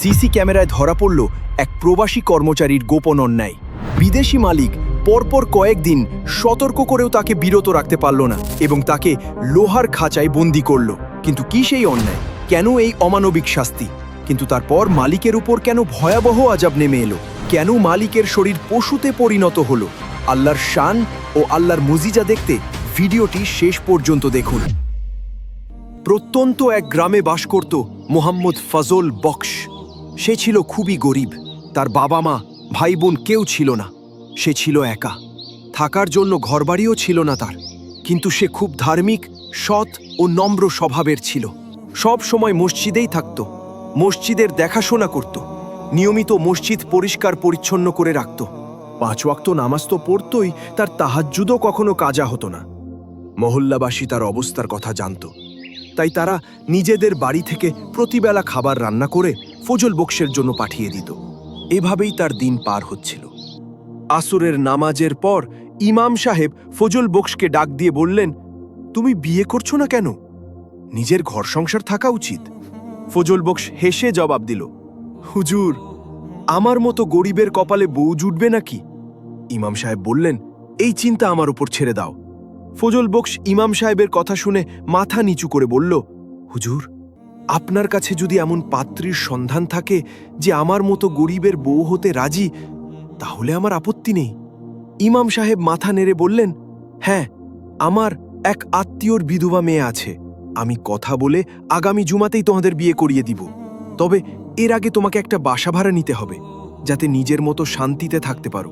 CC ক্যামেরায় ধরা পড়ল এক প্রবাসী কর্মচারীর গোপন অন্যায়। বিদেশি মালিক পরপর কয়েকদিন সতর্ক করেও তাকে বিরত রাখতে পারল না এবং তাকে লোহার খাঁচায় বন্দি করল। কিন্তু কি সেই অন্যায়? কেন এই অমানবিক শাস্তি? কিন্তু তারপর মালিকের উপর কেন ভয়াবহ আজাব নেমে এলো? কেন মালিকের শরীর পশুতে পরিণত হলো? আল্লাহর শান ও আল্লাহর মুজিজা দেখতে ভিডিওটি শেষ পর্যন্ত দেখুন। প্রত্যন্ত এক গ্রামে বাস করত মোহাম্মদ ফজল বক্স। সে ছিল খুবই গরিব। তার বাবা মা ভাই বোন কেউ ছিল না। সে ছিল একা। থাকার জন্য ঘরবাড়িও ছিল না তার। কিন্তু সে খুব ধার্মিক, সৎ ও নম্র স্বভাবের ছিল। সব সময় মসজিদেই থাকত। মসজিদের দেখাশোনা করত। নিয়মিত মসজিদ পরিষ্কার পরিচ্ছন্ন করে রাখত। পাঁচ ওয়াক্ত নামাজ তো পড়তই, তার তাহাজ্জুদও কখনো কাজা হতো না। মহল্লাবাসী তার অবস্থার কথা জানত। তাই তারা নিজেদের বাড়ি থেকে প্রতিবেলা খাবার রান্না করে ফজল বক্সের জন্য পাঠিয়ে দিত। এভাবেই তার দিন পার হচ্ছিল। আসরের নামাজের পর ইমাম সাহেব ফজল বক্সকে ডাক দিয়ে বললেন, তুমি বিয়ে করছ না কেন? নিজের ঘর সংসার থাকা উচিত। ফজল বক্স হেসে জবাব দিল, হুজুর, আমার মতো গরিবের কপালে বউ জুটবে নাকি? ইমাম সাহেব বললেন, এই চিন্তা আমার উপর ছেড়ে দাও। ফজল বক্স ইমাম সাহেবের কথা শুনে মাথা নিচু করে বলল, হুজুর আপনার কাছে যদি এমন পাত্রীর সন্ধান থাকে যে আমার মতো গরিবের বউ হতে রাজি, তাহলে আমার আপত্তি নেই। ইমাম সাহেব মাথা নেড়ে বললেন হ্যাঁ আমার এক আত্মীয়র বিধবা মেয়ে আছে। আমি কথা বলে আগামী জুমাতেই তোমাদের বিয়ে করিয়ে দিব। তবে এর আগে তোমাকে একটা বাসা ভাড়া নিতে হবে, যাতে নিজের মতো শান্তিতে থাকতে পারো।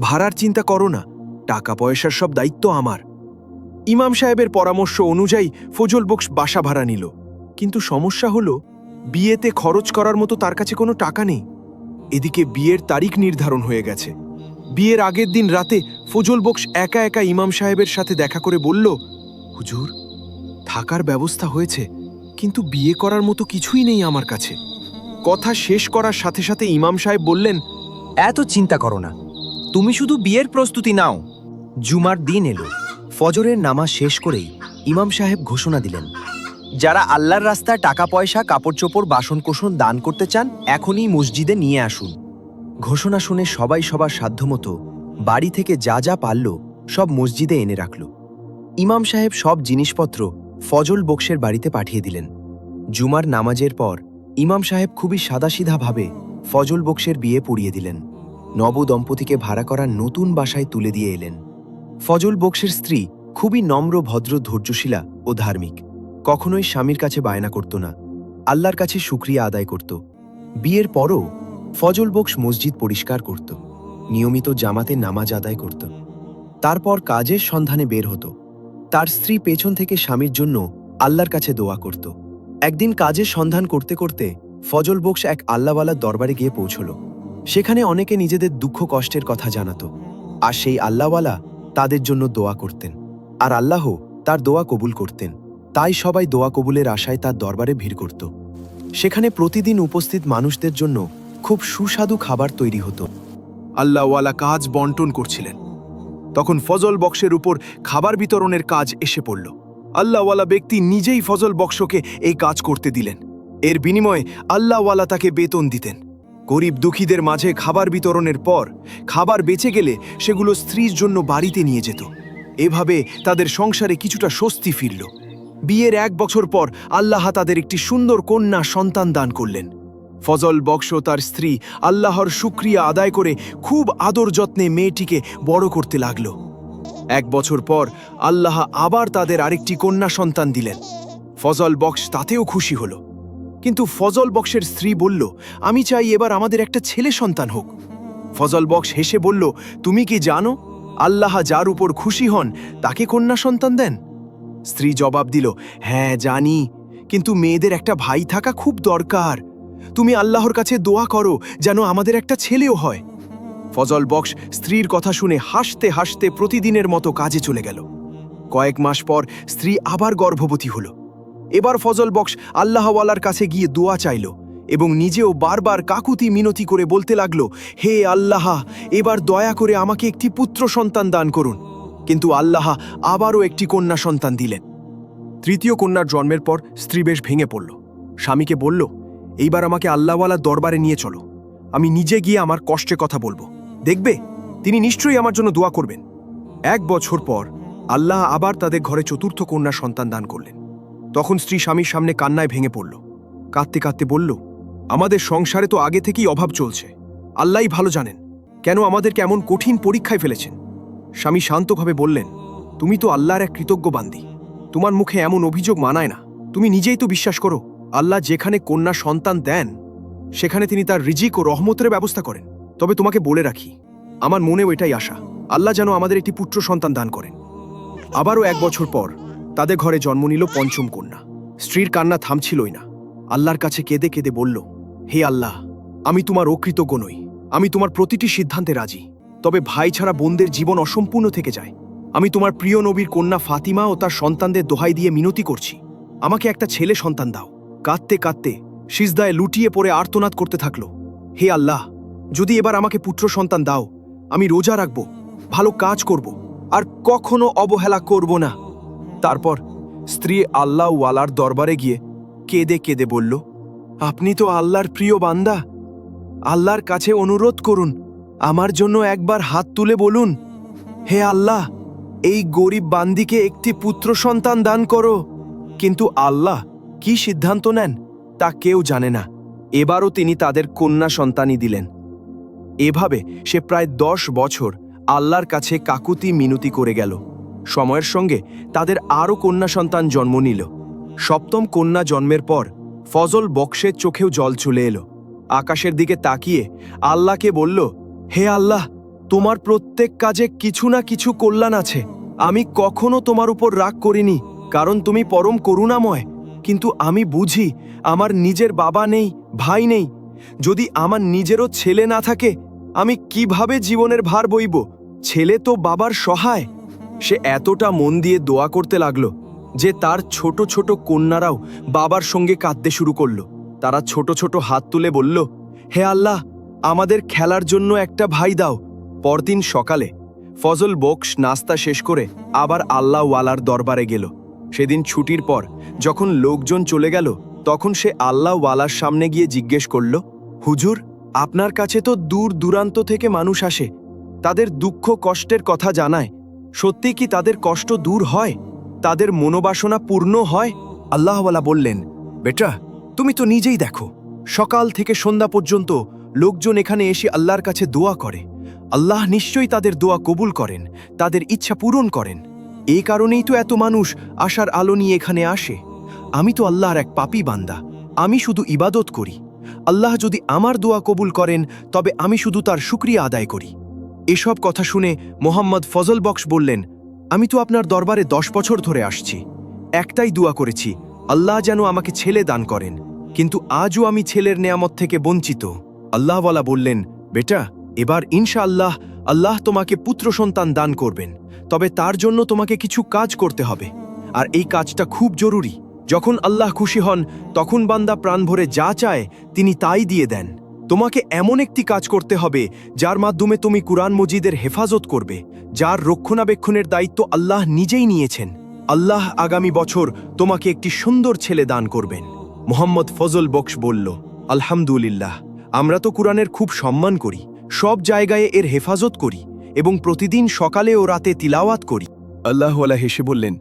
ভাড়ার চিন্তা করো না টাকা পয়সার সব দায়িত্ব আমার। ইমাম সাহেবের পরামর্শ অনুযায়ী ফজল বক্স বাসা ভাড়া নিল। কিন্তু সমস্যা হলো, বিয়েতে খরচ করার মতো তার কাছে কোনো টাকা নেই। এদিকে বিয়ের তারিখ নির্ধারণ হয়ে গেছে। বিয়ের আগের দিন রাতে ফজল বক্স একা একা ইমাম সাহেবের সাথে দেখা করে বলল, হুজুর, থাকার ব্যবস্থা হয়েছে, কিন্তু বিয়ে করার মতো কিছুই নেই আমার কাছে। কথা শেষ করার সাথে সাথে ইমাম সাহেব বললেন, এত চিন্তা করো না, তুমি শুধু বিয়ের প্রস্তুতি নাও। জুমার দিন এলো। ফজরের নামাজ শেষ করেই ইমাম সাহেব ঘোষণা দিলেন যারা আল্লাহর রাস্তায় টাকা, পয়সা কাপড় চোপড় বাসন কোসন দান করতে চান, এখনই মসজিদে নিয়ে আসুন। ঘোষণা শুনে সবাই সবার সাধ্যমতো বাড়ি থেকে যা যা পারল সব মসজিদে এনে রাখল। ইমাম সাহেব সব জিনিসপত্র ফজল বক্সের বাড়িতে পাঠিয়ে দিলেন। জুমার নামাজের পর ইমাম সাহেব খুবই সাদাসিধাভাবে ফজল বক্সের বিয়ে পড়িয়ে দিলেন। নব দম্পতিকে ভাড়া করা নতুন বাসায় তুলে দিয়ে এলেন। ফজল বক্সের স্ত্রী খুবই নম্র, ভদ্র, ধৈর্যশীলা ও ধার্মিক। কখনোই স্বামীর কাছে বায়না করত না, আল্লাহর কাছে শুক্রিয়া আদায় করত। বিয়ের পরও ফজল বক্স মসজিদ পরিষ্কার করত, নিয়মিত জামাতে নামাজ আদায় করত। তারপর কাজের সন্ধানে বের হতো। তার স্ত্রী পেছন থেকে স্বামীর জন্য আল্লাহর কাছে দোয়া করত। একদিন কাজের সন্ধান করতে করতে ফজল বক্স এক আল্লাহওয়ালার দরবারে গিয়ে পৌঁছল। সেখানে অনেকে নিজেদের দুঃখ কষ্টের কথা জানাত। আর সেই আল্লাহওয়ালা তাদের জন্য দোয়া করতেন। আর আল্লাহ তার দোয়া কবুল করতেন। তাই সবাই দোয়া কবুলের আশায় তার দরবারে ভিড় করত। সেখানে প্রতিদিন উপস্থিত মানুষদের জন্য খুব সুস্বাদু খাবার তৈরি হতো। আল্লাহওয়ালা কাজ বন্টন করছিলেন। তখন ফজল বক্সের উপর খাবার বিতরণের কাজ এসে পড়ল। আল্লাহওয়ালা ব্যক্তি নিজেই ফজল বক্সকে এই কাজ করতে দিলেন। এর বিনিময়ে আল্লাহওয়ালা তাকে বেতন দিতেন। গরিব দুঃখীদের মাঝে খাবার বিতরণের পর খাবার বেঁচে গেলে সেগুলো স্ত্রীর জন্য বাড়িতে নিয়ে যেত। এভাবে তাদের সংসারে কিছুটা স্বস্তি ফিরল। বিয়ের এক বছর পর আল্লাহ তাদের একটি সুন্দর কন্যা সন্তান দান করলেন। ফজল বক্স তার স্ত্রী আল্লাহর শুক্রিয়া আদায় করে খুব আদর যত্নে মেয়েটিকে বড় করতে লাগল। এক বছর পর আল্লাহ আবার তাদের আরেকটি কন্যা সন্তান দিলেন। ফজল বক্স তাতেও খুশি হল। কিন্তু ফজল বক্সের স্ত্রী বলল, আমি চাই এবার আমাদের একটা ছেলে সন্তান হোক। ফজল বক্স হেসে বলল, তুমি কি জানো, আল্লাহ যার উপর খুশি হন, তাকে কন্যা সন্তান দেন? স্ত্রী জবাব দিল হ্যাঁ জানি। কিন্তু মেয়েদের একটা ভাই থাকা খুব দরকার। তুমি আল্লাহর কাছে দোয়া করো, যেন আমাদের একটা ছেলেও হয়। ফজল বক্স স্ত্রীর কথা শুনে হাসতে হাসতে প্রতিদিনের মতো কাজে চলে গেল। কয়েক মাস পর স্ত্রী আবার গর্ভবতী হল। এবার ফজল বক্স আল্লাহওয়ালার কাছে গিয়ে দোয়া চাইল এবং নিজেও বারবার কাকুতি মিনতি করে বলতে লাগল, হে আল্লাহ, এবার দয়া করে আমাকে একটি পুত্র সন্তান দান করুন। কিন্তু আল্লাহ আবারও একটি কন্যা সন্তান দিলেন। তৃতীয় কন্যার জন্মের পর স্ত্রী বেশ ভেঙে পড়ল। স্বামীকে বলল, এইবার আমাকে আল্লাহওয়ালা দরবারে নিয়ে চলো। আমি নিজে গিয়ে আমার কষ্টে কথা বলব। দেখবে, তিনি নিশ্চয়ই আমার জন্য দোয়া করবেন। এক বছর পর আল্লাহ আবার তাদের ঘরে চতুর্থ কন্যা সন্তান দান করলেন। তখন স্ত্রী স্বামীর সামনে কান্নায় ভেঙে পড়ল। কাঁদতে কাঁদতে বলল, আমাদের সংসারে তো আগে থেকেই অভাব চলছে। আল্লাহই ভালো জানেন। কেন আমাদেরকে এমন কঠিন পরীক্ষায় ফেলেছেন? স্বামী শান্তভাবে বললেন, তুমি তো আল্লাহর এক কৃতজ্ঞ বান্দি তোমার মুখে এমন অভিযোগ মানায় না। তুমি নিজেই তো বিশ্বাস করো, আল্লাহ যেখানে কন্যা সন্তান দেন, সেখানে তিনি তার রিজিক ও রহমতের ব্যবস্থা করেন। তবে তোমাকে বলে রাখি, আমার মনেও এটাই আশা। আল্লাহ যেন আমাদের একটি পুত্র সন্তান দান করেন। আবারও এক বছর পর, তাদের ঘরে জন্ম নিল পঞ্চম কন্যা। স্ত্রীর কান্না থামছিলই না। আল্লাহর কাছে কেঁদে কেঁদে বলল, হে আল্লাহ, আমি তোমার অকৃতজ্ঞ নই। আমি তোমার প্রতিটি সিদ্ধান্তে রাজি। তবে ভাই ছাড়া বোনদের জীবন অসম্পূর্ণ থেকে যায়। আমি তোমার প্রিয় নবীর কন্যা ফাতিমা ও তার সন্তানদের দোহাই দিয়ে মিনতি করছি। আমাকে একটা ছেলে সন্তান দাও। কাঁদতে কাঁদতে সিজদায় লুটিয়ে পড়ে আর্তনাদ করতে থাকল। হে আল্লাহ, যদি এবার আমাকে পুত্র সন্তান দাও, আমি রোজা রাখব, ভালো কাজ করব, আর কখনো অবহেলা করব না। তারপর স্ত্রী আল্লাহ ওয়ালার দরবারে গিয়ে কেঁদে কেঁদে বলল, আপনি তো আল্লাহর প্রিয় বান্দা। আল্লাহর কাছে অনুরোধ করুন আমার জন্য একবার হাত তুলে বলুন, হে আল্লাহ, এই গরিব বান্দিকে একটি পুত্র সন্তান দান করো। কিন্তু আল্লাহ কি সিদ্ধান্ত নেন তা কেউ জানে না। এবারও তিনি তাদের কন্যা সন্তানই দিলেন। এভাবে সে প্রায় দশ বছর আল্লাহর কাছে কাকুতি মিনতি করে গেল। সময়ের সঙ্গে তাদের আরও কন্যা সন্তান জন্ম নিল। সপ্তম কন্যা জন্মের পর ফজল বক্সের চোখেও জল চলে এলো। আকাশের দিকে তাকিয়ে আল্লাহকে বলল হে আল্লাহ, তোমার প্রত্যেক কাজে কিছু না কিছু কল্যাণ আছে। আমি কখনো তোমার উপর রাগ করিনি, কারণ তুমি পরম করুণাময়। কিন্তু আমি বুঝি, আমার নিজের বাবা নেই, ভাই নেই। যদি আমার নিজেরও ছেলে না থাকে, আমি কীভাবে জীবনের ভার বইব? ছেলে তো বাবার সহায়। সে এতটা মন দিয়ে দোয়া করতে লাগল, যে তার ছোট ছোট কন্যারাও বাবার সঙ্গে কাঁদতে শুরু করল। তারা ছোট ছোট হাত তুলে বলল, হে আল্লাহ আমাদের খেলার জন্য একটা ভাই দাও। পরদিন সকালে ফজল বক্স নাস্তা শেষ করে আবার আল্লাহ ওয়ালার দরবারে গেল। সেদিন ছুটির পর যখন লোকজন চলে গেল, তখন সে আল্লাহ ওয়ালার সামনে গিয়ে জিজ্ঞেস করল, হুজুর, আপনার কাছে তো দূর দূরান্ত থেকে মানুষ আসে। তাদের দুঃখ কষ্টের কথা জানায়। সত্যি কি তাদের কষ্ট দূর হয়? তাদের মনোবাসনা পূর্ণ হয়? আল্লাহওয়ালা বললেন, বেটা, তুমি তো নিজেই দেখো। সকাল থেকে সন্ধ্যা পর্যন্ত লোকজন এখানে এসে আল্লাহর কাছে দোয়া করে। আল্লাহ নিশ্চয়ই তাদের দোয়া কবুল করেন, তাদের ইচ্ছা পূরণ করেন। এই কারণেই তো এত মানুষ আশার আলো নিয়ে এখানে আসে। আমি তো আল্লাহর এক পাপি বান্দা, আমি শুধু ইবাদত করি। আল্লাহ যদি আমার দোয়া কবুল করেন, তবে আমি শুধু তার শুক্রিয়া আদায় করি। এসব কথা শুনে মোহাম্মদ ফজল বক্স বললেন, আমি তো আপনার দরবারে দশ বছর ধরে আসছি। একটাই দোয়া করেছি, আল্লাহ যেন আমাকে ছেলে দান করেন। কিন্তু আজও আমি ছেলের নেয়ামত থেকে বঞ্চিত। আল্লাহওয়ালা বললেন, বেটা, এবার ইনশা আল্লাহ আল্লাহ তোমাকে পুত্র সন্তান দান করবেন, তবে তার জন্য তোমাকে কিছু কাজ করতে হবে। আর এই কাজটা খুব জরুরি। যখন আল্লাহ খুশি হন, তখন বান্দা প্রাণ ভরে যা চায়, তিনি তাই দিয়ে দেন। তোমাকে এমন একটি কাজ করতে হবে, যার মাধ্যমে তুমি কুরআন মজিদের হেফাজত করবে, যার রক্ষণাবেক্ষণের দায়িত্ব আল্লাহ নিজেই নিয়েছেন। আল্লাহ আগামী বছর তোমাকে একটি সুন্দর ছেলে দান করবেন। মোহাম্মদ ফজল বক্স বলল, আলহামদুলিল্লাহ। আমরা তো কুরআনের খুব সম্মান করি, সব জায়গায় এর হেফাজত করি এবং প্রতিদিন সকালে ও রাতে তিলাওয়াত করি। আল্লাহওয়ালা হেসে বললেন,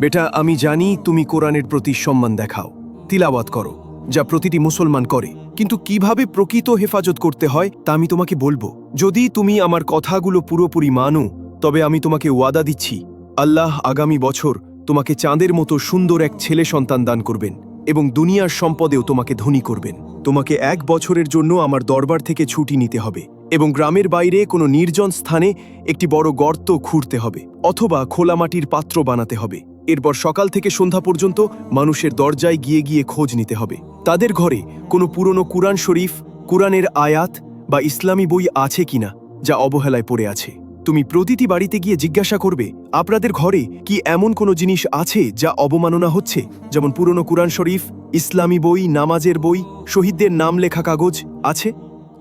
বেটা, আমি জানি তুমি কোরআনের প্রতি সম্মান দেখাও, তিলাওয়াত করো, যা প্রতিটি মুসলমান করে। কিন্তু কীভাবে প্রকৃত হেফাজত করতে হয়, তা আমি তোমাকে বলব। যদি তুমি আমার কথাগুলো পুরোপুরি মানো, তবে আমি তোমাকে ওয়াদা দিচ্ছি, আল্লাহ আগামী বছর তোমাকে চাঁদের মতো সুন্দর এক ছেলে সন্তান দান করবেন। এবং দুনিয়ার সম্পদেও তোমাকে ধনী করবেন। তোমাকে এক বছরের জন্য আমার দরবার থেকে ছুটি নিতে হবে এবং গ্রামের বাইরে কোনো নির্জন স্থানে একটি বড় গর্ত খুঁড়তে হবে অথবা খোলা মাটির পাত্র বানাতে হবে। এরপর সকাল থেকে সন্ধ্যা পর্যন্ত মানুষের দরজায় গিয়ে গিয়ে খোঁজ নিতে হবে। তাদের ঘরে কোনো পুরনো কুরআন শরীফ, কুরআনের আয়াত বা ইসলামী বই আছে কিনা, যা অবহেলায় পড়ে আছে। তুমি প্রতিটি বাড়িতে গিয়ে জিজ্ঞাসা করবে, আপনাদের ঘরে কি এমন কোনো জিনিস আছে যা অবমাননা হচ্ছে? যেমন পুরনো কুরআন শরীফ, ইসলামী বই, নামাজের বই, শহীদদের নাম লেখা কাগজ আছে?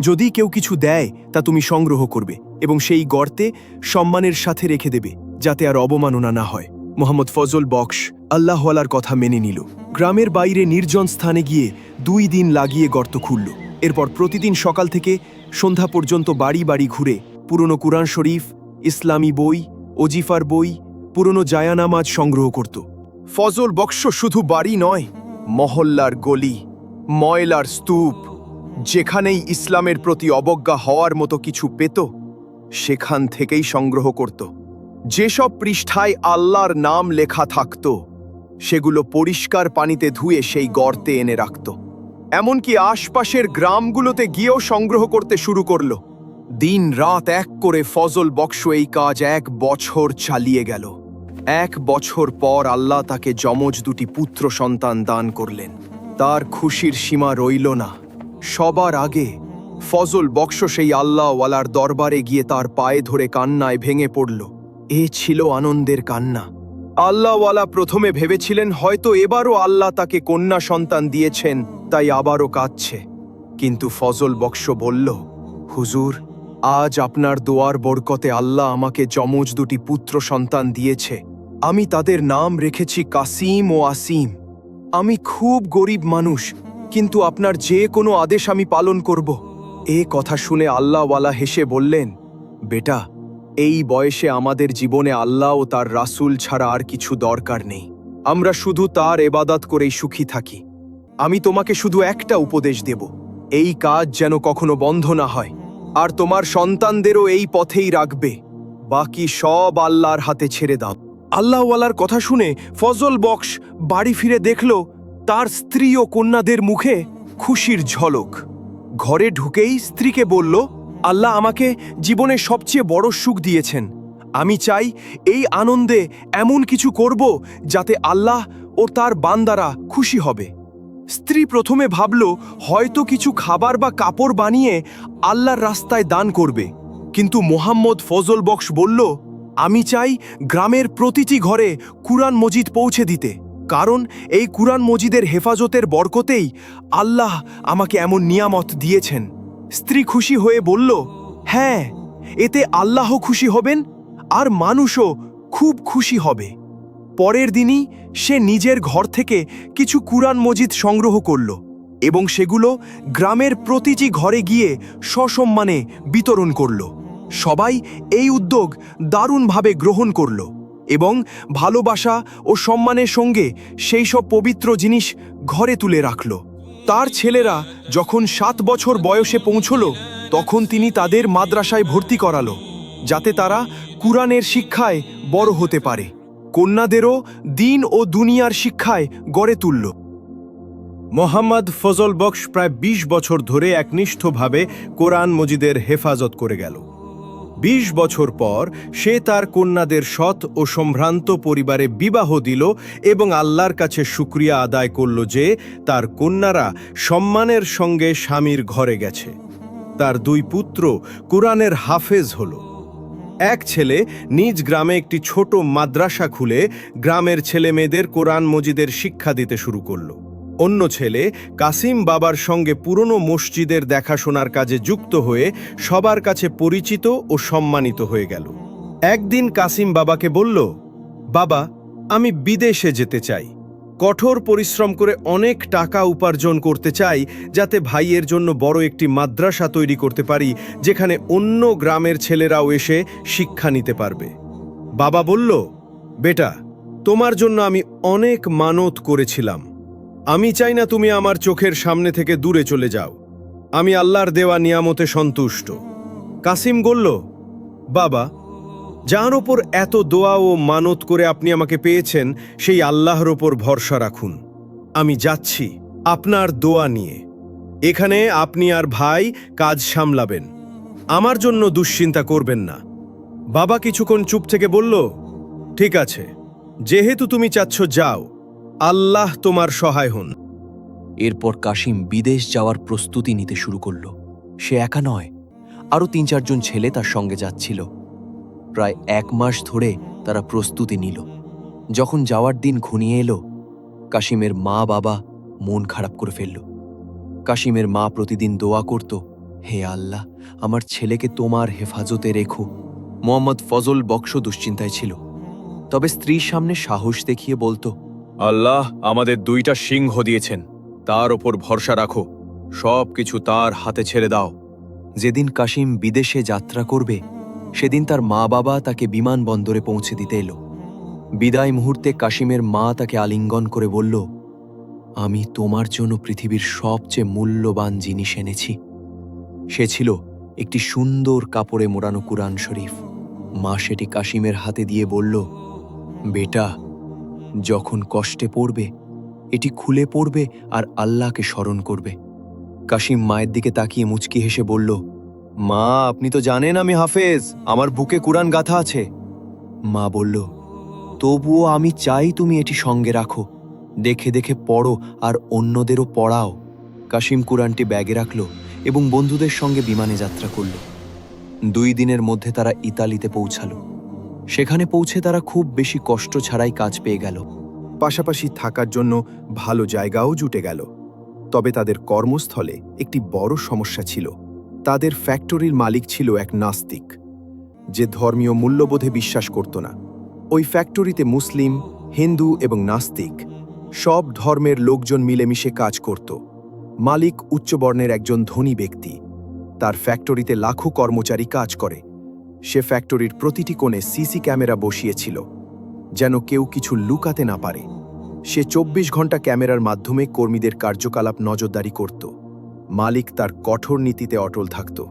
যদি কেউ কিছু দেয়, তা তুমি সংগ্রহ করবে এবং সেই গর্তে সম্মানের সাথে রেখে দেবে, যাতে আর অবমাননা না হয়। মোহাম্মদ ফজল বক্স আল্লাহওয়ালার কথা মেনে নিল। গ্রামের বাইরে নির্জন স্থানে গিয়ে দুই দিন লাগিয়ে গর্ত খুলল। এরপর প্রতিদিন সকাল থেকে সন্ধ্যা পর্যন্ত বাড়ি বাড়ি ঘুরে পুরনো কুরআন শরীফ, ইসলামী বই, ওজিফার বই, পুরনো জায়ানামাজ সংগ্রহ করত। ফজল বক্স শুধু বাড়ি নয়, মহল্লার গলি, ময়লার স্তূপ, যেখানেই ইসলামের প্রতি অবজ্ঞা হওয়ার মতো কিছু পেত, সেখান থেকেই সংগ্রহ করত। যেসব পৃষ্ঠায় আল্লাহর নাম লেখা থাকত, সেগুলো পরিষ্কার পানিতে ধুয়ে সেই গর্তে এনে রাখত। এমনকি আশপাশের গ্রামগুলোতে গিয়েও সংগ্রহ করতে শুরু করল। দিন রাত এক করে ফজল বক্স এই কাজ এক বছর চালিয়ে গেল। এক বছর পর আল্লাহ তাকে যমজ দুটি পুত্র সন্তান দান করলেন। তার খুশির সীমা রইল না। সবার আগে ফজল বক্স সেই আল্লাহওয়ালার দরবারে গিয়ে তার পায়ে ধরে কান্নায় ভেঙে পড়ল। এ ছিল আনন্দের কান্না। আল্লাহওয়ালা প্রথমে ভেবেছিলেন, হয়তো এবারও আল্লাহ তাকে কন্যা সন্তান দিয়েছেন, তাই আবারও কাঁদছে। কিন্তু ফজল বক্স বলল, হুজুর আজ আপনার দোয়ার বরকতে আল্লাহ আমাকে যমজ দুটি পুত্র সন্তান দিয়েছে। আমি তাদের নাম রেখেছি কাসিম ও আসিম। আমি খুব গরিব মানুষ, কিন্তু আপনার যে কোনো আদেশ আমি পালন করব। এ কথা শুনে আল্লাহওয়ালা হেসে বললেন, বেটা, এই বয়সে আমাদের জীবনে আল্লাহ ও তার রাসূল ছাড়া আর কিছু দরকার নেই। আমরা শুধু তার এবাদাত করেই সুখী থাকি। আমি তোমাকে শুধু একটা উপদেশ দেব। এই কাজ যেন কখনো বন্ধ না হয়। আর তোমার সন্তানদেরও এই পথেই রাখবে। বাকি সব আল্লাহর হাতে ছেড়ে দাও। আল্লাহওয়ালার কথা শুনে ফজল বক্স বাড়ি ফিরে দেখল, তার স্ত্রী ও কন্যাদের মুখে খুশির ঝলক। ঘরে ঢুকেই স্ত্রীকে বলল, আল্লাহ আমাকে জীবনের সবচেয়ে বড় সুখ দিয়েছেন। আমি চাই এই আনন্দে এমন কিছু করব যাতে আল্লাহ ও তার বান্দারা খুশি হবে। স্ত্রী প্রথমে ভাবল, হয়তো কিছু খাবার বা কাপড় বানিয়ে আল্লাহর রাস্তায় দান করবে। কিন্তু মোহাম্মদ ফজল বক্স বলল, আমি চাই গ্রামের প্রতিটি ঘরে কুরআন মজিদ পৌঁছে দিতে, কারণ এই কুরআন মজিদের হেফাজতের বরকতেই আল্লাহ আমাকে এমন নিয়ামত দিয়েছেন। স্ত্রী খুশি হয়ে বলল হ্যাঁ এতে আল্লাহ খুশি হবেন আর মানুষও খুব খুশি হবে। পরের দিনই সে নিজের ঘর থেকে কিছু কুরআন মজিদ সংগ্রহ করল এবং সেগুলো গ্রামের প্রতিটি ঘরে গিয়ে সসম্মানে বিতরণ করল। সবাই এই উদ্যোগ দারুণভাবে গ্রহণ করল এবং ভালোবাসা ও সম্মানের সঙ্গে সেই সব পবিত্র জিনিস ঘরে তুলে রাখল। তার ছেলেরা যখন সাত বছর বয়সে পৌঁছল, তখন তিনি তাদের মাদ্রাসায় ভর্তি করালো, যাতে তারা কুরআনের শিক্ষায় বড় হতে পারে। কন্যাদেরও দিন ও দুনিয়ার শিক্ষায় গড়ে তুলল। মোহাম্মদ ফজল বক্স প্রায় ২০ বছর ধরে একনিষ্ঠভাবে কোরআন মজিদের হেফাজত করে গেল। ২০ বছর পর সে তার কন্যাদের সৎ ও সম্ভ্রান্ত পরিবারে বিবাহ দিল এবং আল্লাহর কাছে শুক্রিয়া আদায় করল যে তার কন্যারা সম্মানের সঙ্গে স্বামীর ঘরে গেছে। তার দুই পুত্র কোরআনের হাফেজ হলো। এক ছেলে নিজ গ্রামে একটি ছোট মাদ্রাসা খুলে গ্রামের ছেলে মেয়েদের কোরআন মজিদের শিক্ষা দিতে শুরু করল। অন্য ছেলে কাসিম বাবার সঙ্গে পুরনো মসজিদের দেখাশোনার কাজে যুক্ত হয়ে সবার কাছে পরিচিত ও সম্মানিত হয়ে গেল। একদিন কাসিম বাবাকে বলল, বাবা, আমি বিদেশে যেতে চাই। কঠোর পরিশ্রম করে অনেক টাকা উপার্জন করতে চাই, যাতে ভাইয়ের জন্য বড় একটি মাদ্রাসা তৈরি করতে পারি, যেখানে অন্য গ্রামের ছেলেরাও এসে শিক্ষা নিতে পারবে। বাবা বলল, বেটা, তোমার জন্য আমি অনেক মানত করেছিলাম। আমি চাই না তুমি আমার চোখের সামনে থেকে দূরে চলে যাও। আমি আল্লাহর দেওয়া নিয়ামতে সন্তুষ্ট। কাসিম বলল, বাবা যার ওপর এত দোয়া ও মানত করে আপনি আমাকে পেয়েছেন, সেই আল্লাহর ওপর ভরসা রাখুন। আমি যাচ্ছি আপনার দোয়া নিয়ে। এখানে আপনি আর ভাই কাজ সামলাবেন। আমার জন্য দুশ্চিন্তা করবেন না। বাবা কিছুক্ষণ চুপ থেকে বলল, ঠিক আছে। যেহেতু তুমি চাচ্ছ, যাও। আল্লাহ তোমার সহায় হন। এরপর কাশিম বিদেশ যাওয়ার প্রস্তুতি নিতে শুরু করল। সে একা নয়, আরও তিন চারজন ছেলে তার সঙ্গে যাচ্ছিল। প্রায় এক মাস ধরে তারা প্রস্তুতি নিল। যখন যাওয়ার দিন ঘনিয়ে এলো কাশিমের মা বাবা মন খারাপ করে ফেলল। কাশিমের মা প্রতিদিন দোয়া করত হে আল্লাহ আমার ছেলেকে তোমার হেফাজতে রেখো। মোহাম্মদ ফজল বক্স দুশ্চিন্তায় ছিল। তবে স্ত্রীর সামনে সাহস দেখিয়ে বলতো আল্লাহ আমাদের দুইটা সিংহ দিয়েছেন তার ওপর ভরসা রাখো। সব কিছু তার হাতে ছেড়ে দাও। যেদিন কাশিম বিদেশে যাত্রা করবে সেদিন তার মা বাবা তাকে বিমানবন্দরে পৌঁছে দিতে এলো। বিদায় মুহূর্তে কাশিমের মা তাকে আলিঙ্গন করে বলল, আমি তোমার জন্য পৃথিবীর সবচেয়ে মূল্যবান জিনিস এনেছি। সে ছিল একটি সুন্দর কাপড়ে মোড়ানো কুরআন শরীফ। মা সেটি কাশিমের হাতে দিয়ে বলল, বেটা, যখন কষ্টে পড়বে, এটি খুলে পড়বে আর আল্লাহকে স্মরণ করবে। কাশিম মায়ের দিকে তাকিয়ে মুচকি হেসে বলল মা, আপনি তো জানেন আমি হাফেজ, আমার বুকে কুরআন গাথা আছে। মা বলল, তবুও আমি চাই তুমি এটি সঙ্গে রাখো। দেখে দেখে পড়ো আর অন্যদেরও পড়াও। কাশিম কুরআনটি ব্যাগে রাখল এবং বন্ধুদের সঙ্গে বিমানে যাত্রা করল। দুই দিনের মধ্যে তারা ইতালিতে পৌঁছালো। সেখানে পৌঁছে তারা খুব বেশি কষ্ট ছাড়াই কাজ পেয়ে গেল। পাশাপাশি থাকার জন্য ভালো জায়গাও জুটে গেল। তবে তাদের কর্মস্থলে একটি বড় সমস্যা ছিল। তাদের ফ্যাক্টরির মালিক ছিল এক নাস্তিক, যে ধর্মীয় মূল্যবোধে বিশ্বাস করত না। ওই ফ্যাক্টরিতে মুসলিম, হিন্দু এবং নাস্তিক সব ধর্মের লোকজন মিলেমিশে কাজ করত। মালিক উচ্চবর্ণের একজন ধনী ব্যক্তি, তার ফ্যাক্টরিতে লাখো কর্মচারী কাজ করে। সে ফ্যাক্টরির প্রতিটি কোণে সিসি ক্যামেরা বসিয়েছিল, যেন কেউ কিছু লুকাতে না পারে। সে চব্বিশ ঘণ্টা ক্যামেরার মাধ্যমে কর্মীদের কার্যকলাপ নজরদারি করত। মালিক তার কঠোর নীতিতে অটল থাকত,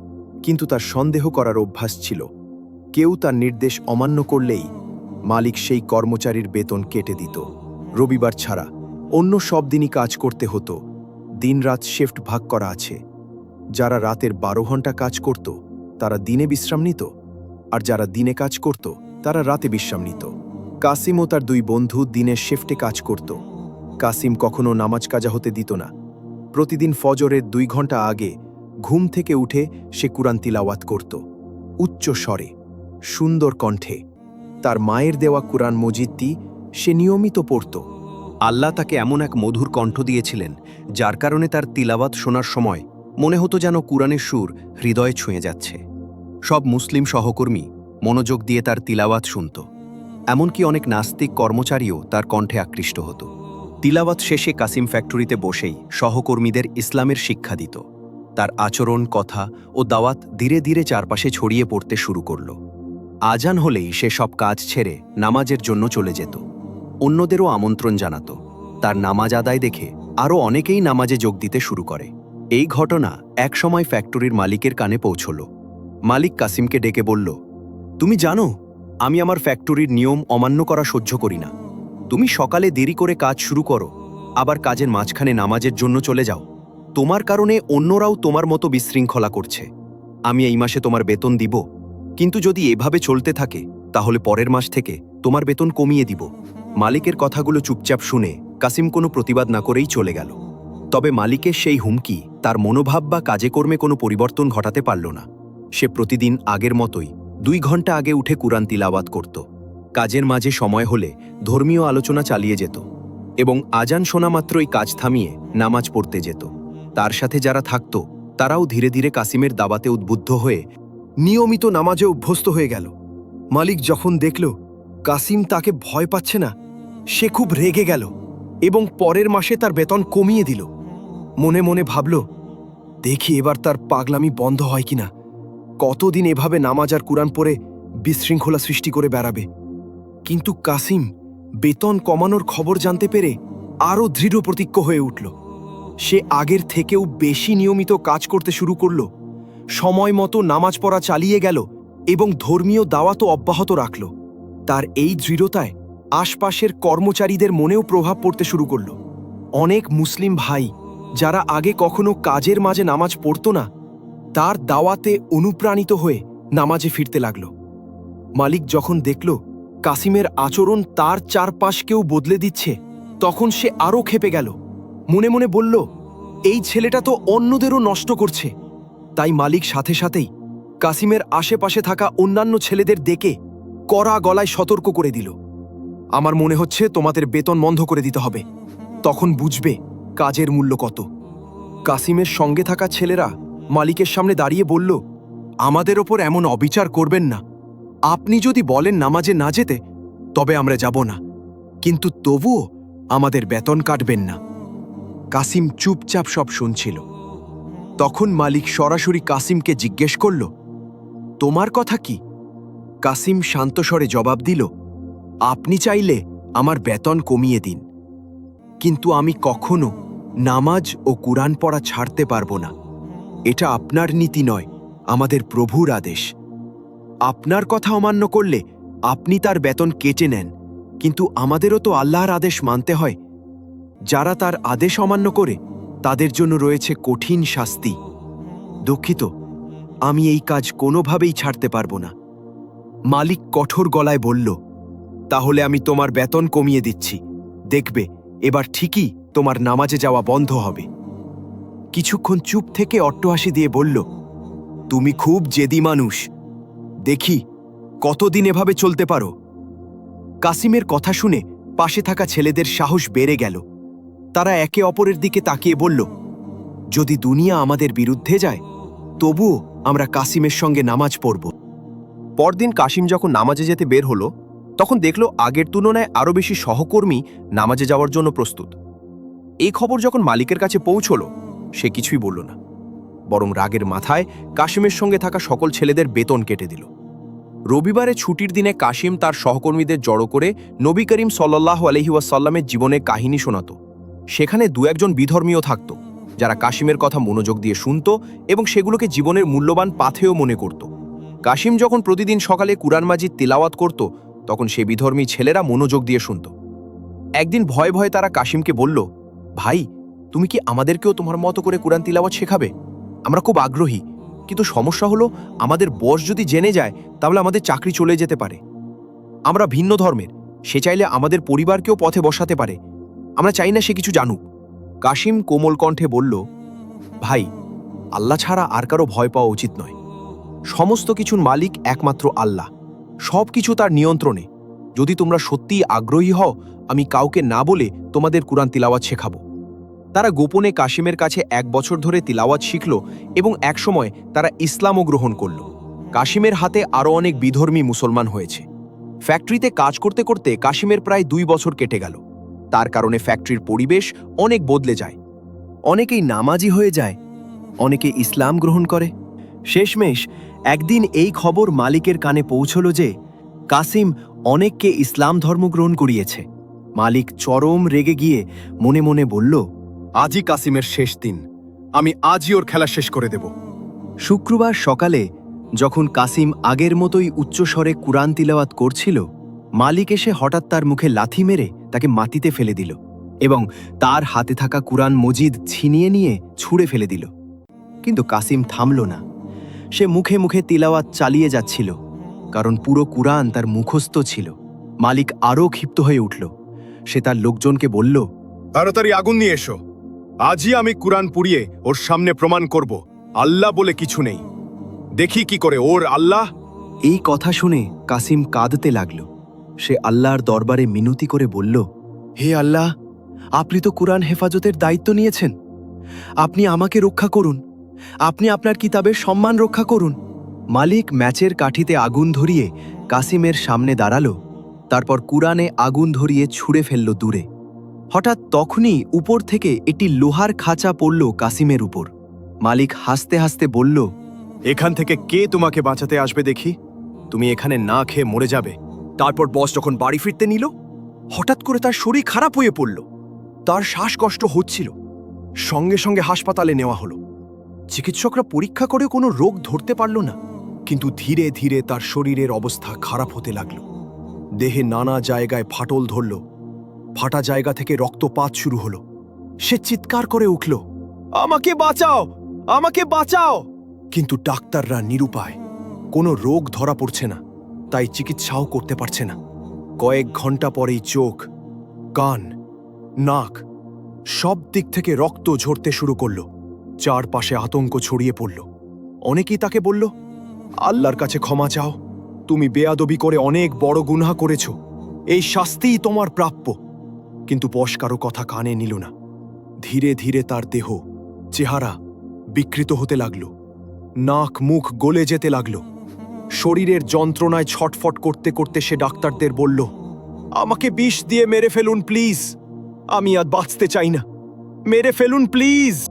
কিন্তু তার সন্দেহ করার অভ্যাস ছিল। কেউ তার নির্দেশ অমান্য করলেই মালিক সেই কর্মচারীর বেতন কেটে দিত। রবিবার ছাড়া অন্য সব দিনই কাজ করতে হতো। দিনরাত শিফট ভাগ করা আছে। যারা রাতের বারো ঘণ্টা কাজ করত, তারা দিনে বিশ্রাম নিত। আর যারা দিনে কাজ করত, তারা রাতে বিশ্রাম নিত। কাসিম ও তার দুই বন্ধু দিনের শিফটে কাজ করত। কাসিম কখনো নামাজ কাজা হতে দিত না। প্রতিদিন ফজরের দুই ঘণ্টা আগে ঘুম থেকে উঠে সে কুরআন তিলাওয়াত করত। উচ্চ স্বরে, সুন্দর কণ্ঠে। তার মায়ের দেওয়া কুরআন মজিদটি সে নিয়মিত পড়ত। আল্লাহ তাকে এমন এক মধুর কণ্ঠ দিয়েছিলেন, যার কারণে তার তিলাবাত শোনার সময় মনে হতো যেন কুরআনের সুর হৃদয়ে ছুঁয়ে যাচ্ছে। সব মুসলিম সহকর্মী মনোযোগ দিয়ে তার তিলাওয়াত শুনত। এমনকি অনেক নাস্তিক কর্মচারীও তার কণ্ঠে আকৃষ্ট হতো। তিলাওয়াত শেষে কাসিম ফ্যাক্টরিতে বসেই সহকর্মীদের ইসলামের শিক্ষা দিত। তার আচরণ, কথা ও দাওয়াত ধীরে ধীরে চারপাশে ছড়িয়ে পড়তে শুরু করল। আজান হলেই সে সব কাজ ছেড়ে নামাজের জন্য চলে যেত। অন্যদেরও আমন্ত্রণ জানাত। তার নামাজ আদায় দেখে আরও অনেকেই নামাজে যোগ দিতে শুরু করে। এই ঘটনা একসময় ফ্যাক্টরির মালিকের কানে পৌঁছল। মালিক কাসিমকে ডেকে বলল, তুমি জানো, আমি আমার ফ্যাক্টরির নিয়ম অমান্য করা সহ্য করি না। তুমি সকালে দেরি করে কাজ শুরু করো, আবার কাজের মাঝখানে নামাজের জন্য চলে যাও। তোমার কারণে অন্যরাও তোমার মতো বিশৃঙ্খলা করছে। আমি এই মাসে তোমার বেতন দিব, কিন্তু যদি এভাবে চলতে থাকে, তাহলে পরের মাস থেকে তোমার বেতন কমিয়ে দিব। মালিকের কথাগুলো চুপচাপ শুনে কাসিম কোনো প্রতিবাদ না করেই চলে গেল। তবে মালিকের সেই হুমকি, তার মনোভাব বা কাজে কর্মে কোনো পরিবর্তন ঘটাতে পারল না। সে প্রতিদিন আগের মতোই দুই ঘণ্টা আগে উঠে কুরআন তিলাওয়াত করত। কাজের মাঝে সময় হলে ধর্মীয় আলোচনা চালিয়ে যেত এবং আজান শোনা মাত্রই কাজ থামিয়ে নামাজ পড়তে যেত। তার সাথে যারা থাকত, তারাও ধীরে ধীরে কাসিমের দাবাতে উদ্বুদ্ধ হয়ে নিয়মিত নামাজে অভ্যস্ত হয়ে গেল। মালিক যখন দেখল, কাসিম তাকে ভয় পাচ্ছে না, সে খুব রেগে গেল এবং পরের মাসে তার বেতন কমিয়ে দিল। মনে মনে ভাবল, দেখি এবার তার পাগলামি বন্ধ হয় কিনা। কতদিন এভাবে নামাজ আর কুরআন পরে বিশৃঙ্খলা সৃষ্টি করে বেড়াবে? কিন্তু কাসিম, বেতন কমানোর খবর জানতে পেরে আরও দৃঢ় প্রতিজ্ঞ হয়ে উঠল। সে আগের থেকেও বেশি নিয়মিত কাজ করতে শুরু করল। সময় মতো নামাজ পড়া চালিয়ে গেল এবং ধর্মীয় দাওয়াতও অব্যাহত রাখল। তার এই দৃঢ়তায় আশপাশের কর্মচারীদের মনেও প্রভাব পড়তে শুরু করল। অনেক মুসলিম ভাই, যারা আগে কখনো কাজের মাঝে নামাজ পড়ত না, তার দাওয়াতে অনুপ্রাণিত হয়ে নামাজে ফিরতে লাগল। মালিক যখন দেখল কাসিমের আচরণ তার চারপাশকেও বদলে দিচ্ছে। তখন সে আরও খেপে গেল। মনে মনে বলল, এই ছেলেটা তো অন্যদেরও নষ্ট করছে। তাই মালিক সাথে সাথেই কাসিমের আশেপাশে থাকা অন্যান্য ছেলেদের ডেকে কড়া গলায় সতর্ক করে দিল। আমার মনে হচ্ছে তোমাদের বেতন বন্ধ করে দিতে হবে। তখন বুঝবে কাজের মূল্য কত। কাসিমের সঙ্গে থাকা ছেলেরা মালিকের সামনে দাঁড়িয়ে বলল, আমাদের ওপর এমন অবিচার করবেন না। আপনি যদি বলেন নামাজে না যেতে, তবে আমরা যাব না। কিন্তু তবুও আমাদের বেতন কাটবেন না। কাসিম চুপচাপ সব শুনছিল। তখন মালিক সরাসরি কাসিমকে জিজ্ঞেস করল, তোমার কথা কি? কাসিম শান্তস্বরে জবাব দিল, আপনি চাইলে আমার বেতন কমিয়ে দিন। কিন্তু আমি কখনো নামাজ ও কুরআন পড়া ছাড়তে পারব না। এটা আপনার নীতি নয়, আমাদের প্রভুর আদেশ। আপনার কথা অমান্য করলে আপনি তার বেতন কেটে নেন, কিন্তু আমাদেরও তো আল্লাহর আদেশ মানতে হয়। যারা তার আদেশ অমান্য করে, তাদের জন্য রয়েছে কঠিন শাস্তি। দুঃখিত, আমি এই কাজ কোনোভাবেই ছাড়তে পারব না। মালিক কঠোর গলায় বলল, তাহলে আমি তোমার বেতন কমিয়ে দিচ্ছি। দেখবে, এবার ঠিকই তোমার নামাজে যাওয়া বন্ধ হবে। কিছুক্ষণ চুপ থেকে অট্টহাসি দিয়ে বলল, তুমি খুব জেদি মানুষ। দেখি কতদিন এভাবে চলতে পারো। কাসিমের কথা শুনে পাশে থাকা ছেলেদের সাহস বেড়ে গেল। তারা একে অপরের দিকে তাকিয়ে বলল, যদি দুনিয়া আমাদের বিরুদ্ধে যায়, তবুও আমরা কাসিমের সঙ্গে নামাজ পড়ব। পরদিন কাশিম যখন নামাজে যেতে বের হলো, তখন দেখল আগের তুলনায় আরও বেশি সহকর্মী নামাজে যাওয়ার জন্য প্রস্তুত। এই খবর যখন মালিকের কাছে পৌঁছল, সে কিছুই বলল না। বরং রাগের মাথায় কাশিমের সঙ্গে থাকা সকল ছেলেদের বেতন কেটে দিল। রবিবারে ছুটির দিনে কাশিম তার সহকর্মীদের জড়ো করে নবী করিম সাল্লাহ আলহিউসাল্লামের জীবনের কাহিনী শোনাত। সেখানে দু একজন বিধর্মীয় থাকত, যারা কাশিমের কথা মনোযোগ দিয়ে শুনত এবং সেগুলোকে জীবনের মূল্যবান পাথেও মনে করত। কাশিম যখন প্রতিদিন সকালে কুরআন মাজিদ তিলাওয়াত করত, তখন সে বিধর্মী ছেলেরা মনোযোগ দিয়ে শুনত। একদিন ভয়ে ভয়ে তারা কাশিমকে বলল, ভাই, তুমি কি আমাদেরকেও তোমার মতো করে কুরআন তিলাওয়াত শেখাবে? আমরা খুব আগ্রহী। কিন্তু সমস্যা হলো, আমাদের বস যদি জেনে যায়, তাহলে আমাদের চাকরি চলে যেতে পারে। আমরা ভিন্ন ধর্মের, সে চাইলে আমাদের পরিবারকেও পথে বসাতে পারে। আমরা চাই না সে কিছু জানুক। কাশিম কোমল কণ্ঠে বলল, ভাই, আল্লাহ ছাড়া আর কারও ভয় পাওয়া উচিত নয়। সমস্ত কিছুর মালিক একমাত্র আল্লাহ। সব কিছু তার নিয়ন্ত্রণে। যদি তোমরা সত্যিই আগ্রহী হও, আমি কাউকে না বলে তোমাদের কুরআন তিলাওয়াত শেখাবো। তারা গোপনে কাশিমের কাছে এক বছর ধরে তিলাওয়াত শিখল এবং একসময় তারা ইসলামও গ্রহণ করল। কাশিমের হাতে আরও অনেক বিধর্মী মুসলমান হয়েছে। ফ্যাক্টরিতে কাজ করতে করতে কাশিমের প্রায় দুই বছর কেটে গেল। তার কারণে ফ্যাক্টরির পরিবেশ অনেক বদলে যায়। অনেকেই নামাজি হয়ে যায়, অনেকে ইসলাম গ্রহণ করে। শেষমেশ একদিন এই খবর মালিকের কানে পৌঁছল যে কাসিম অনেককে ইসলাম ধর্ম গ্রহণ করিয়েছে। মালিক চরম রেগে গিয়ে মনে মনে বলল আজই কাসিমের শেষ দিন। আমি আজই ওর খেলা শেষ করে দেব। শুক্রবার সকালে যখন কাসিম আগের মতোই উচ্চস্বরে কুরআন তিলাওয়াত করছিল, মালিক এসে হঠাৎ তার মুখে লাথি মেরে তাকে মাটিতে ফেলে দিল এবং তার হাতে থাকা কুরআন মজিদ ছিনিয়ে নিয়ে ছুঁড়ে ফেলে দিল। কিন্তু কাসিম থামল না। সে মুখে মুখে তিলাওয়াত চালিয়ে যাচ্ছিল, কারণ পুরো কুরআন তার মুখস্থ ছিল। মালিক আরও ক্ষিপ্ত হয়ে উঠল। সে তার লোকজনকে বলল, তাড়াতাড়ি আগুন নিয়ে এসো। আজই আমি কুরআন পুড়িয়ে ওর সামনে প্রমাণ করব। আল্লাহ বলে কিছু নেই। দেখি কি করে ওর আল্লাহ। এই কথা শুনে কাসিম কাঁদতে লাগল। সে আল্লাহর দরবারে মিনতি করে বলল, হে আল্লাহ, আপনি তো কুরআন হেফাজতের দায়িত্ব নিয়েছেন। আপনি আমাকে রক্ষা করুন। আপনি আপনার কিতাবের সম্মান রক্ষা করুন। মালিক ম্যাচের কাঠিতে আগুন ধরিয়ে কাসিমের সামনে দাঁড়াল, তারপর কুরআনে আগুন ধরিয়ে ছুঁড়ে ফেলল দূরে। হঠাৎ তখনই উপর থেকে একটি লোহার খাঁচা পড়ল কাসিমের উপর। মালিক হাসতে হাসতে বলল, এখান থেকে কে তোমাকে বাঁচাতে আসবে দেখি? তুমি এখানে না খেয়ে মরে যাবে। তারপর বস যখন বাড়ি ফিরতে নিল, হঠাৎ করে তার শরীর খারাপ হয়ে পড়ল। তার শ্বাসকষ্ট হচ্ছিল। সঙ্গে সঙ্গে হাসপাতালে নেওয়া হলো। চিকিৎসকরা পরীক্ষা করে কোনো রোগ ধরতে পারল না, কিন্তু ধীরে ধীরে তার শরীরের অবস্থা খারাপ হতে লাগল। দেহে নানা জায়গায় ফাটল ধরল। ফাটা জায়গা থেকে রক্তপাত শুরু হলো। সে চিৎকার করে উঠল, আমাকে বাঁচাও! আমাকে বাঁচাও! কিন্তু ডাক্তাররা নিরুপায়, কোনো রোগ ধরা পড়ছে না, তাই চিকিৎসাও করতে পারছে না। কয়েক ঘণ্টা পরেই চোখ, কান, নাক সব দিক থেকে রক্ত ঝরতে শুরু করল, চারপাশে আতঙ্ক ছড়িয়ে পড়ল। অনেকেই তাকে বলল, আল্লাহর কাছে ক্ষমা চাও, তুমি বেয়াদবি করে অনেক বড় গুনহা করেছ, এই শাস্তিই তোমার প্রাপ্য। কিন্তু বস কারও কথা কানে নিল না। ধীরে ধীরে তার দেহ, চেহারা বিকৃত হতে লাগল। নাক মুখ গলে যেতে লাগল। শরীরের যন্ত্রণায় ছটফট করতে করতে সে ডাক্তারদের বলল, আমাকে বিষ দিয়ে মেরে ফেলুন, প্লিজ। আমি আর বাঁচতে চাই না। মেরে ফেলুন, প্লিজ।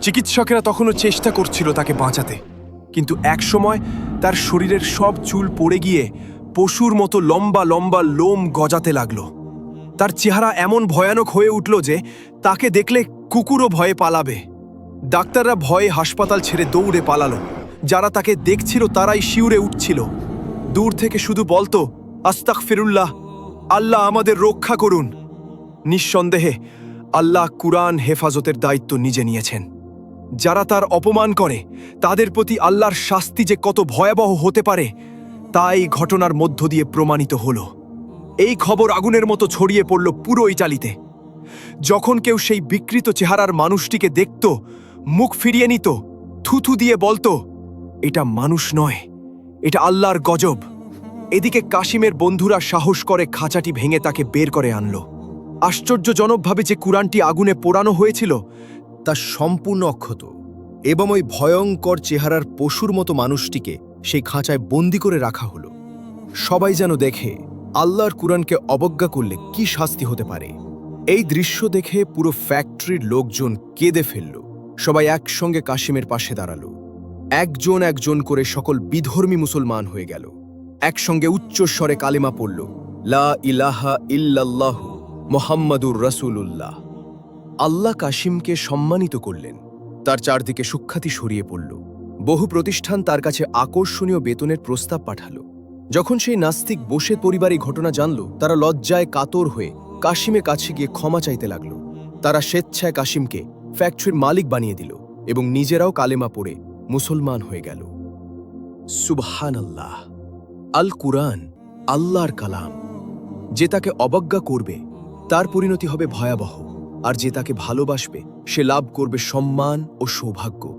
চিকিৎসকেরা তখনও চেষ্টা করছিল তাকে বাঁচাতে। কিন্তু একসময় তার শরীরের সব চুল পড়ে গিয়ে পশুর মতো লম্বা লম্বা লোম গজাতে লাগল। তার চেহারা এমন ভয়ানক হয়ে উঠল যে তাকে দেখলে কুকুরও ভয়ে পালাবে। ডাক্তাররা ভয়ে হাসপাতাল ছেড়ে দৌড়ে পালালো। যারা তাকে দেখছিল তারাই শিউরে উঠছিল। দূর থেকে শুধু বলতো আস্তাক ফিরুল্লাহ আল্লাহ আমাদের রক্ষা করুন। নিঃসন্দেহে আল্লাহ কুরআন হেফাজতের দায়িত্ব নিজে নিয়েছেন। যারা তার অপমান করে, তাদের প্রতি আল্লাহর শাস্তি যে কত ভয়াবহ হতে পারে, তা এই ঘটনার মধ্য দিয়ে প্রমাণিত হলো। এই খবর আগুনের মতো ছড়িয়ে পড়ল পুরো ইটালিতে। যখন কেউ সেই বিকৃত চেহারার মানুষটিকে দেখত, মুখ ফিরিয়ে নিত, থুথু দিয়ে বলতো, এটা মানুষ নয়, এটা আল্লাহর গজব। এদিকে কাশিমের বন্ধুরা সাহস করে খাঁচাটি ভেঙে তাকে বের করে আনল। আশ্চর্যজনকভাবে যে কুরআনটি আগুনে পোড়ানো হয়েছিল, তা সম্পূর্ণ অক্ষত এবং ওই ভয়ঙ্কর চেহারার পশুর মতো মানুষটিকে সেই খাঁচায় বন্দি করে রাখা হলো। সবাই যেন দেখে আল্লাহর কুরআনকে অবজ্ঞা করলে কি শাস্তি হতে পারে? এই দৃশ্য দেখে পুরো ফ্যাক্টরির লোকজন কেঁদে ফেলল। সবাই একসঙ্গে কাশিমের পাশে দাঁড়াল। একজন একজন করে সকল বিধর্মী মুসলমান হয়ে গেল। একসঙ্গে উচ্চস্বরে কালিমা পড়ল, লা ইলাহা ইল্লাল্লাহু মোহাম্মদুর রসুলুল্লাহ। আল্লাহ কাশিমকে সম্মানিত করলেন। তার চারদিকে সুখ্যাতি সরিয়ে পড়ল। বহু প্রতিষ্ঠান তার কাছে আকর্ষণীয় বেতনের প্রস্তাব পাঠালো। যখন সেই নাস্তিক বসে পরিবার এই ঘটনা জানল, তারা লজ্জায় কাতর হয়ে কাশিমের কাছে গিয়ে ক্ষমা চাইতে লাগল। তারা স্বেচ্ছায় কাশিমকে ফ্যাক্টরির মালিক বানিয়ে দিল এবং নিজেরাও কালেমা পড়ে মুসলমান হয়ে গেল। সুবহান আল্লাহ আল কুরআন আল্লাহর কালাম। যে তাকে অবজ্ঞা করবে, তার পরিণতি হবে ভয়াবহ। আর যে তাকে ভালোবাসবে, সে লাভ করবে সম্মান ও সৌভাগ্য।